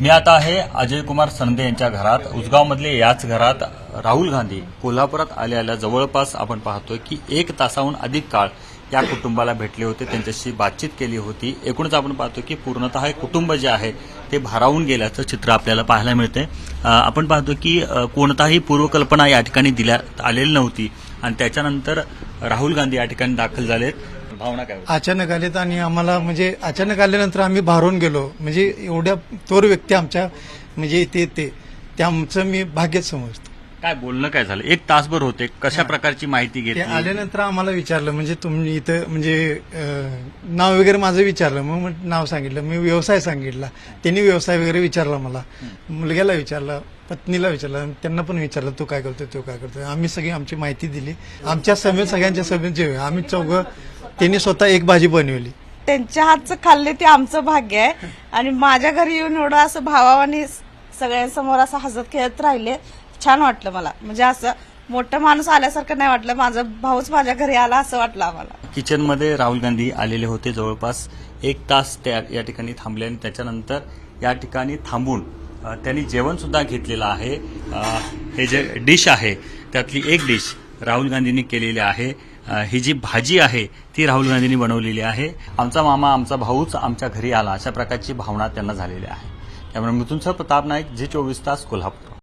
मी आता आहे अजय कुमार संदे यांच्या घरात. उसगावमधले याच घरात राहुल गांधी. कोल्हापुरात आल्या आल्या जवळपास आपण पाहतोय की एक तासाहून अधिक काळ या कुटुंबाला भेटले होते. त्यांच्याशी बातचीत केली होती. एकूणच आपण पाहतो की पूर्णतः हे कुटुंब जे आहे ते भारावून गेल्याचं चित्र आपल्याला पाहायला मिळते आपण पाहतो की कोणताही पूर्वकल्पना या ठिकाणी दिल्यात आलेली नव्हती. आणि त्याच्यानंतर राहुल गांधी या ठिकाणी दाखल झालेत. भावना काय? अचानक आलेत आणि आम्हाला म्हणजे अचानक आल्यानंतर आम्ही भारून गेलो. म्हणजे एवढ्या थोर व्यक्ती आमच्या म्हणजे इथे येते. ते आमचं मी भाग्यच समजतो. काय बोलणं काय झालं? एक तासभर होते. कशा प्रकारची माहिती घेतली? आल्यानंतर आम्हाला विचारलं म्हणजे तुम्ही इथं म्हणजे नाव वगैरे माझं विचारलं. मग नाव सांगितलं. मी व्यवसाय सांगितला. त्यांनी व्यवसाय वगैरे विचारला मला. मुलग्याला विचारलं पत्नीला विचारलं त्यांना पण विचारलं तू काय करतोय? तो काय करतोय? आम्ही सगळी आमची माहिती दिली. आमच्या समेत सगळ्यांच्या समेत जेवण आम्ही चौघं त्यांनी स्वतः एक भाजी बनवली. त्यांच्या हातचं खाल्ले ते आमचं भाग्य आहे. आणि माझ्या घरी येऊन एवढं असं भावाने सगळ्यांसमोर असं हसत खेळत राहिले. छान वाटलं मला. म्हणजे असं मोठं माणूस आल्यासारखं नाही वाटलं. माझा भाऊच माझ्या घरी आला असं वाटलं आम्हाला. किचनमध्ये राहुल गांधी आलेले होते जवळपास एक तास त्या या ठिकाणी थांबले आणि त्याच्यानंतर या ठिकाणी थांबून त्यांनी जेवण सुद्धा घेतलेलं आहे. हे जे डिश आहे त्यातली एक डिश राहुल गांधींनी केलेली आहे. ही जी भाजी आहे ती राहुल गांधींनी बनवलेली आहे. आमचा मामा आमचा भाऊच आमच्या घरी आला. अशा प्रकारची भावना त्यांना झालेली आहे. त्यामुळे मृत्यूंसह प्रताप नाईक जे चोवीस तास कोल्हापूर.